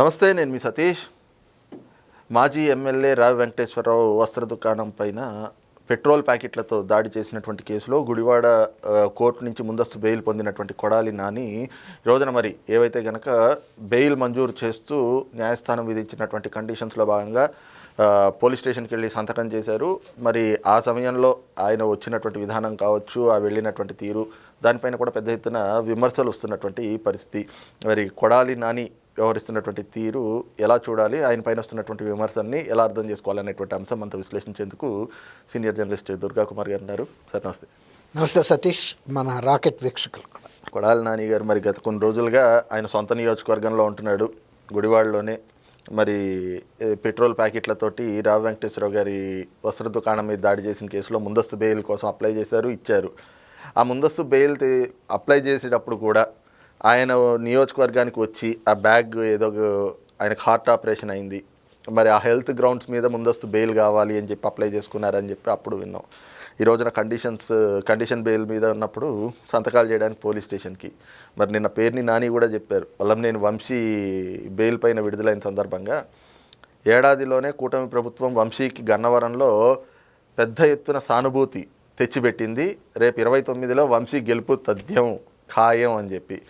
నమస్తే నేను మీ సతీష్. మాజీ ఎమ్మెల్యే రావి వెంకటేశ్వరరావు వస్త్ర దుకాణం పైన పెట్రోల్ ప్యాకెట్లతో దాడి చేసినటువంటి కేసులో గుడివాడ కోర్టు నుంచి ముందస్తు బెయిల్ పొందినటువంటి కొడాలి నాని రోజున మరి ఏవైతే గనక బెయిల్ మంజూరు చేస్తూ న్యాయస్థానం విధించినటువంటి కండిషన్స్లో భాగంగా పోలీస్ స్టేషన్కి వెళ్ళి సంతకం చేశారు. మరి ఆ సమయంలో ఆయన వచ్చినటువంటి విధానం కావచ్చు ఆ వెళ్ళినటువంటి తీరు దానిపైన కూడా పెద్ద ఎత్తున విమర్శలు వస్తున్నటువంటి పరిస్థితి. మరి కొడాలి నాని వ్యవహరిస్తున్నటువంటి తీరు ఎలా చూడాలి ఆయన పైన వస్తున్నటువంటి విమర్శల్ని ఎలా అర్థం చేసుకోవాలనేటువంటి అంశం అంతా విశ్లేషించేందుకు సీనియర్ జర్నలిస్ట్ దుర్గా కుమార్ గారు ఉన్నారు. సార్ నమస్తే. నమస్తే సతీష్ మన రాకెట్ వీక్షకులు కూడా. కొడాలి నాని గారు మరి గత కొన్ని రోజులుగా ఆయన సొంత నియోజకవర్గంలో ఉంటున్నాడు గుడివాడలోనే. మరి పెట్రోల్ ప్యాకెట్లతోటి రావు వెంకటేశ్వరరావు గారి వస్త్ర దుకాణం మీద దాడి చేసిన కేసులో ముందస్తు బెయిల్ కోసం అప్లై చేశారు ఇచ్చారు. ఆ ముందస్తు బెయిల్ అప్లై చేసేటప్పుడు కూడా ఆయన నియోజకవర్గానికి వచ్చి ఆ బ్యాగ్ ఏదో ఒక- ఆయనకు హార్ట్ ఆపరేషన్ అయింది. మరి ఆ హెల్త్ గ్రౌండ్స్ మీద ముందస్తు బెయిల్ కావాలి అని చెప్పి అప్లై చేసుకున్నారని చెప్పి అప్పుడు విన్నాం. ఈ రోజున కండిషన్స్ కండిషన్ బెయిల్ మీద ఉన్నప్పుడు సంతకాలు చేయడానికి పోలీస్ స్టేషన్కి. మరి నిన్న పేరుని నాని కూడా చెప్పారు. నేను వంశీ బెయిల్ పైన విడుదలైన సందర్భంగా ఏడాదిలోనే కూటమి ప్రభుత్వం వంశీకి గన్నవరంలో పెద్ద ఎత్తున సానుభూతి తెచ్చిపెట్టింది. రేపు ఇరవై తొమ్మిదిలో వంశీ గెలుపు తథ్యం ఖాయం అని చెప్పి.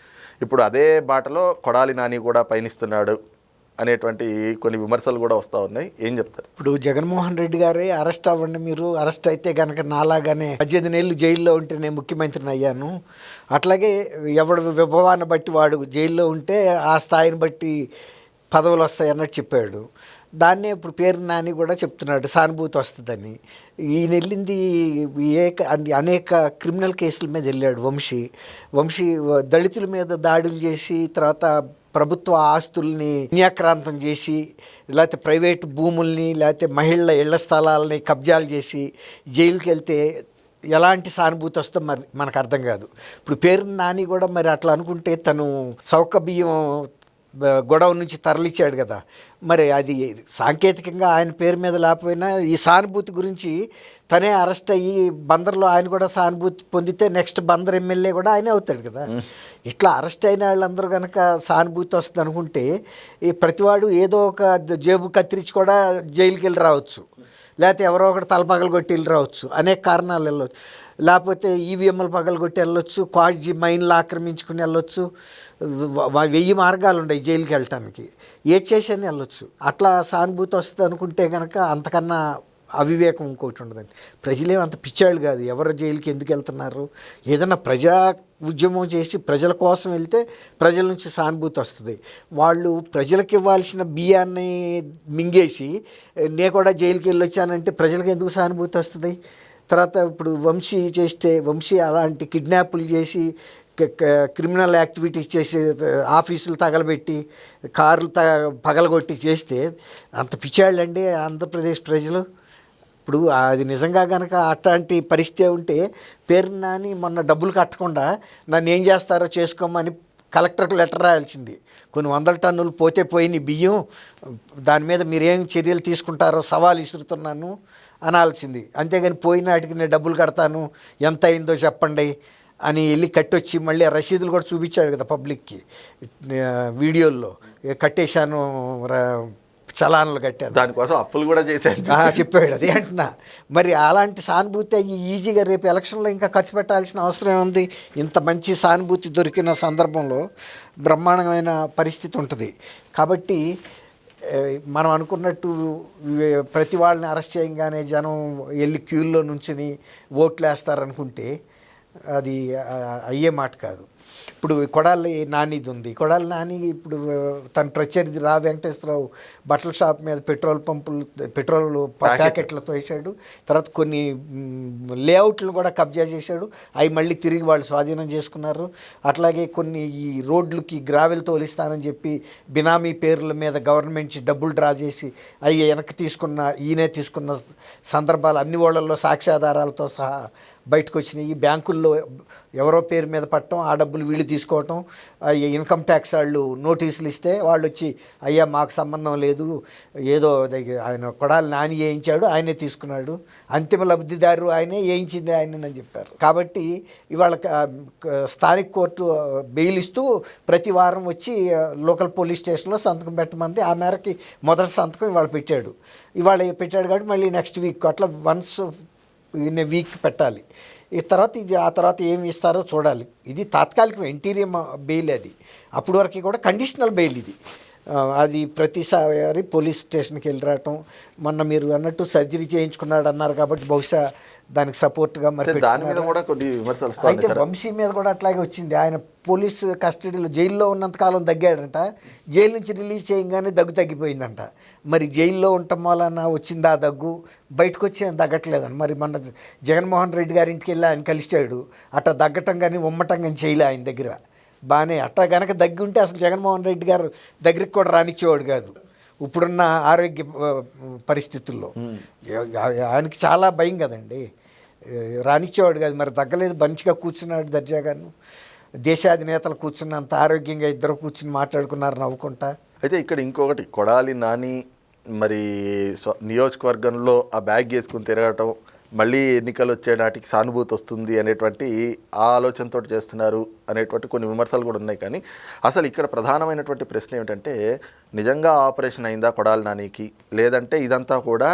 ఇప్పుడు అదే బాటలో కొడాలి నాని కూడా పయనిస్తున్నాడు అనేటువంటి కొన్ని విమర్శలు కూడా వస్తూ ఉన్నాయి. ఏం చెప్తారు? ఇప్పుడు జగన్మోహన్ రెడ్డి గారే అరెస్ట్ అవ్వండి మీరు. అరెస్ట్ అయితే కనుక నాలాగానే పద్దెనిమిది నెలలు జైల్లో ఉంటే నేను ముఖ్యమంత్రిని అయ్యాను. అట్లాగే ఎవడు విభవాన్ని బట్టి వాడు జైల్లో ఉంటే ఆ స్థాయిని బట్టి పదవులు వస్తాయి అన్నట్టు చెప్పాడు. దాన్నే ఇప్పుడు పేరు నాని కూడా చెప్తున్నాడు సానుభూతి వస్తుందని. ఈయన వెళ్ళింది ఏక అనేక క్రిమినల్ కేసుల మీద వెళ్ళాడు వంశీ. వంశీ దళితుల మీద దాడులు చేసి తర్వాత ప్రభుత్వ ఆస్తుల్ని అన్యాక్రాంతం చేసి లేకపోతే ప్రైవేట్ భూముల్ని లేకపోతే మహిళల ఇళ్ళ స్థలాలని కబ్జాలు చేసి జైలుకి వెళ్తే ఎలాంటి సానుభూతి వస్తుందో మరి మనకు అర్థం కాదు. ఇప్పుడు పేరు నాని కూడా మరి అట్లా అనుకుంటే తను సౌక బియ్యం గొడవ నుంచి తరలిచ్చాడు కదా. మరి అది సాంకేతికంగా ఆయన పేరు మీద లేకపోయినా ఈ సానుభూతి గురించి తనే అరెస్ట్ అయ్యి బందర్లో ఆయన కూడా సానుభూతి పొందితే నెక్స్ట్ బందర్ ఎమ్మెల్యే కూడా ఆయనే అవుతాడు కదా. ఇట్లా అరెస్ట్ అయిన వాళ్ళందరూ కనుక సానుభూతి వస్తుంది అనుకుంటే ఈ ప్రతివాడు ఏదో ఒక జేబు కత్తిరించి కూడా జైలుకి వెళ్ళి రావచ్చు. లేకపోతే ఎవరో ఒకటి తల పగలు కొట్టి వెళ్ళి రావచ్చు అనేక కారణాలు వెళ్ళవచ్చు లేకపోతే ఈవీఎంలు పగలు కొట్టి వెళ్ళొచ్చు క్వాడ్జీ మైన్లు ఆక్రమించుకుని వెళ్ళొచ్చు వెయ్యి మార్గాలు ఉన్నాయి జైలుకి వెళ్ళటానికి. ఏ చేసని వెళ్ళొచ్చు? అట్లా సానుభూతి వస్తుంది అనుకుంటే కనుక అంతకన్నా అవివేకం ఇంకోటి ఉండదండి ప్రజలే అంత పిచ్చాళ్ళు కాదు. ఎవరు జైలుకి ఎందుకు వెళ్తున్నారు? ఏదైనా ప్రజా ఉద్యమం చేసి ప్రజల కోసం వెళ్తే ప్రజల నుంచి సానుభూతి వస్తుంది. వాళ్ళు ప్రజలకు ఇవ్వాల్సిన బియ్యాన్ని మింగేసి నే కూడా జైలుకి వెళ్ళి వచ్చానంటే ప్రజలకు ఎందుకు సానుభూతి వస్తుంది? తర్వాత ఇప్పుడు వంశీ చేస్తే వంశీ అలాంటి కిడ్నాపులు చేసి క్రిమినల్ యాక్టివిటీస్ చేసి ఆఫీసులు తగలబెట్టి కార్లు త పగలగొట్టి చేస్తే అంత పిచ్చాళ్ళండి ఆంధ్రప్రదేశ్ ప్రజలు? ఇప్పుడు అది నిజంగా కనుక అట్లాంటి పరిస్థితి ఉంటే పేరు నాని మొన్న డబ్బులు కట్టకుండా నన్ను ఏం చేస్తారో చేసుకోమని కలెక్టర్కి లెటర్ రాయాల్సింది. కొన్ని వందల టన్నులు పోతే పోయిన బియ్యం దాని మీద మీరేం చర్యలు తీసుకుంటారో సవాల్ ఇసురుతున్నాను అనాల్సింది. అంతేగాని పోయిన వాటికి నేను డబ్బులు కడతాను ఎంత అయిందో చెప్పండి అని వెళ్ళి కట్టొచ్చి మళ్ళీ రసీదులు కూడా చూపించాడు కదా పబ్లిక్కి. వీడియోల్లో. కట్టేశాను చలాన్లు కట్టాను దానికోసం అప్పులు కూడా చేశారు. చెప్పాడు అదే అంటున్నా. మరి అలాంటి సానుభూతి అయ్యి ఈజీగా రేపు ఎలక్షన్లో ఇంకా ఖర్చు పెట్టాల్సిన అవసరం ఉంది ఇంత మంచి సానుభూతి దొరికిన సందర్భంలో బ్రహ్మాండమైన పరిస్థితి ఉంటుంది. కాబట్టి మనం అనుకున్నట్టు ప్రతి వాళ్ళని అరెస్ట్ చేయగానే జనం వెళ్ళి క్యూల్లో నుంచుని ఓట్లు వేస్తారనుకుంటే అది అయ్యే మాట కాదు. ఇప్పుడు కొడాలి నానిది ఉంది. కొడాలి నాని ఇప్పుడు తన ప్రత్యర్థి రా వెంకటేశ్వరరావు బట్టల షాప్ మీద పెట్రోల్ పంపులు పెట్రోల్ ప్యాకెట్లతో వేసాడు తర్వాత కొన్ని లేఅవుట్లు కూడా కబ్జా చేశాడు. అవి మళ్ళీ తిరిగి వాళ్ళు స్వాధీనం చేసుకున్నారు. అట్లాగే కొన్ని ఈ రోడ్లకి గ్రావెల్ తోలిస్తానని చెప్పి బినామీ పేర్ల మీద గవర్నమెంట్ డబ్బులు డ్రా చేసి అవి వెనక్కి తీసుకున్న ఈయనే తీసుకున్న సందర్భాలు అన్ని ఓళ్ళల్లో సాక్ష్యాధారాలతో సహా బయటకు వచ్చినాయి బ్యాంకుల్లో ఎవరో పేరు మీద పట్టడం ఆ డబ్బులు వీళ్ళు తీసుకోవటం ఇన్కమ్ ట్యాక్స్ వాళ్ళు నోటీసులు ఇస్తే వాళ్ళు వచ్చి అయ్యా మాకు సంబంధం లేదు. ఏదో ఆయన కొడాలి నాని వేయించాడు ఆయనే తీసుకున్నాడు. అంతిమ లబ్ధిదారు ఆయనే వేయించింది ఆయనని చెప్పారు. కాబట్టి ఇవాళ స్థానిక కోర్టు బెయిల్ ఇస్తూ ప్రతి వారం వచ్చి లోకల్ పోలీస్ స్టేషన్లో సంతకం పెట్టమంది. ఆ మేరకి మొదటి సంతకం ఇవాళ పెట్టాడు. ఇవాళ పెట్టాడు కాబట్టి మళ్ళీ నెక్స్ట్ వీక్ అట్లా వన్స్ ఇన్ వీక్ పెట్టాలి. ఈ తర్వాత ఇది ఆ తర్వాత ఏమి ఇస్తారో చూడాలి. ఇది తాత్కాలిక ఇంటీరియర్ బెయిల్ అది. అప్పటి వరకు కూడా కండిషనల్ బెయిల్ ఇది. అది ప్రతిసారి పోలీస్ స్టేషన్కి వెళ్ళి రావటం. మొన్న మీరు అన్నట్టు సర్జరీ చేయించుకున్నాడు అన్నారు కాబట్టి బహుశా దానికి సపోర్ట్గా మరి దాని మీద? కూడా కొన్ని విమర్శలు అయితే వంశీ మీద కూడా అట్లాగే వచ్చింది. ఆయన పోలీస్ కస్టడీలో జైల్లో ఉన్నంతకాలం దగ్గాడంట జైలు నుంచి రిలీజ్ చేయగానే దగ్గు తగ్గిపోయిందంట. మరి జైల్లో ఉండటం వలన వచ్చింది ఆ దగ్గు? బయటకు వచ్చి ఆయన తగ్గట్లేదండి మరి మన జగన్మోహన్ రెడ్డి గారి ఇంటికి వెళ్ళి ఆయన కలిసాడు అట్లా దగ్గటం కానీ ఉమ్మటం కానీ చేయలే ఆయన దగ్గర. బాగానే అట్లా గనక దగ్గి ఉంటే అసలు జగన్మోహన్ రెడ్డి గారు దగ్గరికి కూడా రానిచ్చేవాడు కాదు. ఇప్పుడున్న ఆరోగ్య పరిస్థితుల్లో. ఆయనకి చాలా భయం కదండి. రానిచ్చేవాడు కాదు. మరి తగ్గలేదు మంచిగా కూర్చున్నాడు దర్జాగాను దేశాధినేతలు కూర్చున్నంత ఆరోగ్యంగా ఇద్దరు కూర్చుని మాట్లాడుకున్నారు నవ్వుకుంటా. అయితే ఇక్కడ ఇంకొకటి కొడాలి నాని మరి నియోజకవర్గంలో ఆ బ్యాగ్ వేసుకుని తిరగటం మళ్ళీ ఎన్నికలు వచ్చే నాటికి సానుభూతి వస్తుంది అనేటువంటి ఆ ఆలోచనతో చేస్తున్నారు అనేటువంటి కొన్ని విమర్శలు కూడా ఉన్నాయి. కానీ అసలు ఇక్కడ ప్రధానమైనటువంటి ప్రశ్న ఏమిటంటే నిజంగా ఆపరేషన్ అయిందా కొడాలి నానికి? లేదంటే ఇదంతా కూడా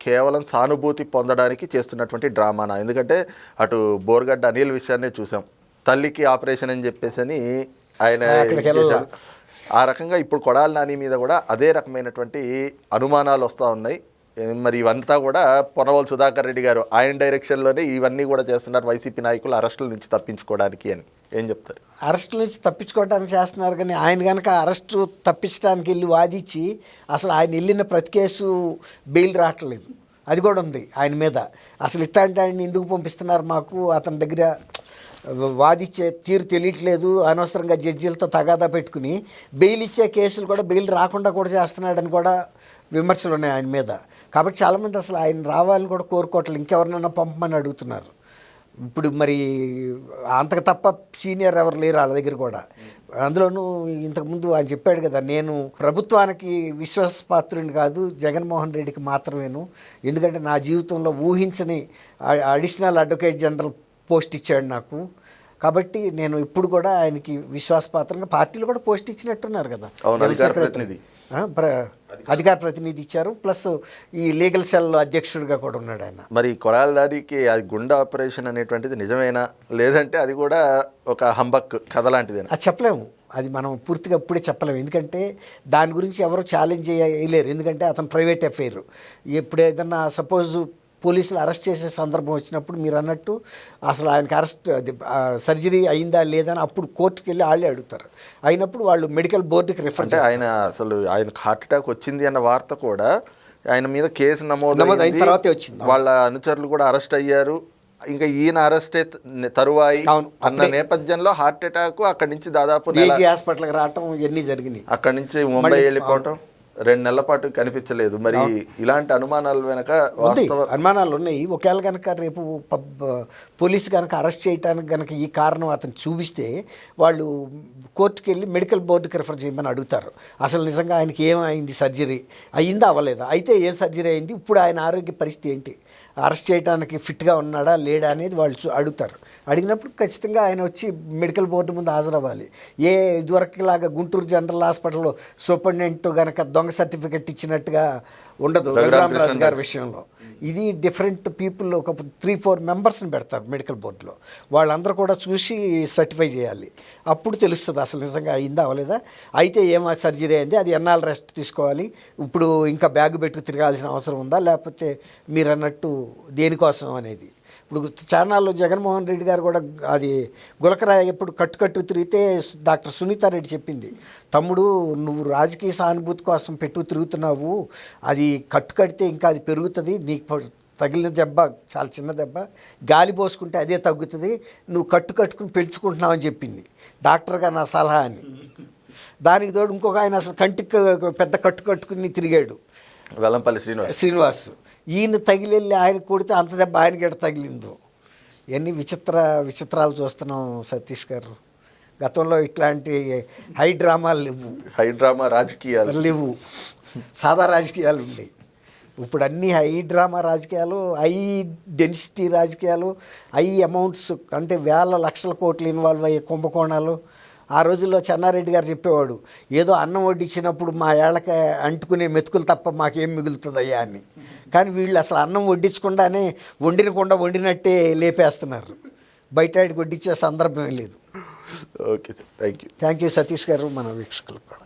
కేవలం సానుభూతి పొందడానికి చేస్తున్నటువంటి డ్రామానా? ఎందుకంటే అటు బోర్గడ్డ అనిల్ విషయాన్నే చూసాం. తల్లికి ఆపరేషన్ అని చెప్పేసి అని ఆయన. ఆ రకంగా ఇప్పుడు కొడాలి నాని మీద కూడా అదే రకమైనటువంటి అనుమానాలు వస్తూ ఉన్నాయి. మరి ఇవంతా కూడా పొనవల్ సుధాకర్ రెడ్డి గారు ఆయన డైరెక్షన్లోనే ఇవన్నీ కూడా చేస్తున్నారు వైసీపీ నాయకులు అరెస్టుల నుంచి తప్పించుకోవడానికి అని. ఏం చెప్తారు? అరెస్ట్ నుంచి తప్పించుకోవడానికి చేస్తున్నారు కానీ ఆయన కనుక అరెస్టు తప్పించడానికి వెళ్ళి వాదించి అసలు ఆయన వెళ్ళిన ప్రతి కేసు బెయిల్ రావట్లేదు. అది కూడా ఉంది ఆయన మీద. అసలు ఇట్లాంటి ఆయన ఎందుకు పంపిస్తున్నారు మాకు? అతని దగ్గర వాదిచ్చే తీరు తెలియట్లేదు. అనవసరంగా జడ్జీలతో తగాదా పెట్టుకుని బెయిల్ ఇచ్చే కేసులు కూడా బెయిల్ రాకుండా కూడా చేస్తున్నాడని కూడా విమర్శలు ఉన్నాయి ఆయన మీద. కాబట్టి చాలామంది అసలు ఆయన రావాలని కూడా కోరుకోవట్లేదు. ఇంకెవరినైనా పంపమని అడుగుతున్నారు. ఇప్పుడు మరి అంతకు తప్ప సీనియర్ ఎవరు లేరు వాళ్ళ దగ్గర కూడా. అందులోనూ ఇంతకుముందు ఆయన చెప్పాడు కదా నేను ప్రభుత్వానికి విశ్వాసపాత్రుని కాదు జగన్మోహన్ రెడ్డికి మాత్రమేను. ఎందుకంటే నా జీవితంలో ఊహించని అడిషనల్ అడ్వకేట్ జనరల్ పోస్ట్ ఇచ్చాడు నాకు. కాబట్టి నేను ఇప్పుడు కూడా ఆయనకి విశ్వాసపాత్రంగా పార్టీలు కూడా పోస్ట్ ఇచ్చినట్టున్నారు కదా. ప్రతినిధి. అధికార ప్రతినిధి ఇచ్చారు. ప్లస్ ఈ లీగల్ సెల్ అధ్యక్షుడిగా కూడా ఉన్నాడు ఆయన. మరి కొడాలి దారికి అది గుండె ఆపరేషన్ అనేటువంటిది నిజమేనా? లేదంటే అది కూడా ఒక హంబక్ కథ లాంటిదేనా? అది చెప్పలేము. అది మనం పూర్తిగా ఇప్పుడే చెప్పలేము. ఎందుకంటే దాని గురించి ఎవరు ఛాలెంజ్ చేయలేరు. ఎందుకంటే అతను ప్రైవేట్ అఫైర్ ఎప్పుడు ఏదన్నా సపోజ్ పోలీసులు అరెస్ట్ చేసే సందర్భం వచ్చినప్పుడు మీరు అన్నట్టు అసలు ఆయనకి అరెస్ట్ సర్జరీ అయిందా లేదా అని అప్పుడు కోర్టుకి వెళ్ళి వాళ్ళే అడుగుతారు అయినప్పుడు వాళ్ళు మెడికల్ బోర్డుకి రిఫర్ అంటే ఆయన అసలు ఆయనకు హార్ట్ అటాక్ వచ్చింది అన్న వార్త కూడా ఆయన మీద కేసు నమోదు అయిన. తర్వాతే వచ్చింది. వాళ్ళ అనుచరులు కూడా అరెస్ట్ అయ్యారు ఇంకా ఈయన అరెస్ట్ తరువాయి. అన్న నేపథ్యంలో హార్ట్ అటాక్ అక్కడి నుంచి దాదాపు హాస్పిటల్కి రావటం ఇవన్నీ జరిగినాయి అక్కడి నుంచి ముంబై వెళ్ళిపోవటం రెండు నెలల పాటు కనిపించలేదు. మరి ఇలాంటి అనుమానాల వెనక అనుమానాలు ఉన్నాయి. ఒకవేళ కనుక రేపు పోలీసు కనుక అరెస్ట్ చేయడానికి కనుక ఈ కారణం అతను చూపిస్తే వాళ్ళు కోర్టుకి వెళ్ళి మెడికల్ బోర్డుకి రిఫర్ చేయమని అడుగుతారు. అసలు నిజంగా ఆయనకి ఏమైంది సర్జరీ? అయిందా అవ్వలేదా? అయితే ఏ సర్జరీ అయింది ఇప్పుడు ఆయన ఆరోగ్య పరిస్థితి ఏంటి? అరెస్ట్ చేయడానికి ఫిట్గా ఉన్నాడా లేడా అనేది వాళ్ళు అడుగుతారు. అడిగినప్పుడు ఖచ్చితంగా ఆయన వచ్చి మెడికల్ బోర్డు ముందు హాజరవ్వాలి. ఏ ఇదివరకులాగా గుంటూరు జనరల్ హాస్పిటల్లో సూపరింటెండెంట్ కనుక దొంగ సర్టిఫికెట్ ఇచ్చినట్టుగా ఉండదు. రఘురామరాజు గారి. విషయంలో. ఇది డిఫరెంట్ పీపుల్ ఒక త్రీ ఫోర్ మెంబర్స్ని పెడతారు మెడికల్ బోర్డులో వాళ్ళందరూ కూడా చూసి సర్టిఫై చేయాలి. అప్పుడు తెలుస్తుంది అసలు నిజంగా అయిందా అవ్వలేదా? అయితే ఏమో సర్జరీ అయింది? అది ఎన్నాళ్ళు రెస్ట్ తీసుకోవాలి? ఇప్పుడు ఇంకా బ్యాగ్ పెట్టుకు తిరగాల్సిన అవసరం ఉందా? లేకపోతే మీరు అన్నట్టు దేనికోసం అనేది? ఇప్పుడు చానాల్లో జగన్మోహన్ రెడ్డి గారు కూడా అది గులకరాయ ఎప్పుడు కట్టు కట్టు తిరిగితే డాక్టర్ సునీతారెడ్డి చెప్పింది తమ్ముడు నువ్వు రాజకీయ సానుభూతి కోసం పెట్టు తిరుగుతున్నావు అది కట్టు కడితే ఇంకా అది పెరుగుతుంది నీకు తగిలిన దెబ్బ చాలా చిన్న దెబ్బ గాలి పోసుకుంటే అదే తగ్గుతుంది నువ్వు కట్టు కట్టుకుని పెంచుకుంటున్నావు అని చెప్పింది. డాక్టర్గా నా సలహా అని. దానికి తోడు ఇంకొక ఆయన అసలు కంటికి పెద్ద కట్టు కట్టుకుని తిరిగాడు. వెల్లంపల్లి శ్రీనివాస్. శ్రీనివాస్. ఈయన తగిలెళ్ళి ఆయన కొడితే అంత దెబ్బ ఆయనకి ఎడ తగిలిందో. ఎన్ని విచిత్ర విచిత్రాలు చూస్తున్నాం సతీష్ గారు. గతంలో ఇట్లాంటి హై డ్రామాలు లేవు. హై డ్రామా రాజకీయాలు. లేవు. సాదా రాజకీయాలు ఉండేవి ఇప్పుడు అన్ని హై డ్రామా రాజకీయాలు హై డెన్సిటీ రాజకీయాలు హై అమౌంట్స్ అంటే వేల లక్షల కోట్లు ఇన్వాల్వ్ అయ్యే కుంభకోణాలు ఆ రోజుల్లో చెన్నారెడ్డి గారు చెప్పేవాడు ఏదో అన్నం వడ్డించినప్పుడు మా ఏళ్ళకి అంటుకునే మెతుకులు తప్ప మాకేం మిగులుతుందయ్యా అని. కానీ వీళ్ళు అసలు అన్నం వడ్డించకుండానే వండినకుండా వండినట్టే లేపేస్తున్నారు. బయట వడ్డించే సందర్భమే లేదు. Okay sir thank you thank you Satish garu మన వీక్షకులకు కూడా.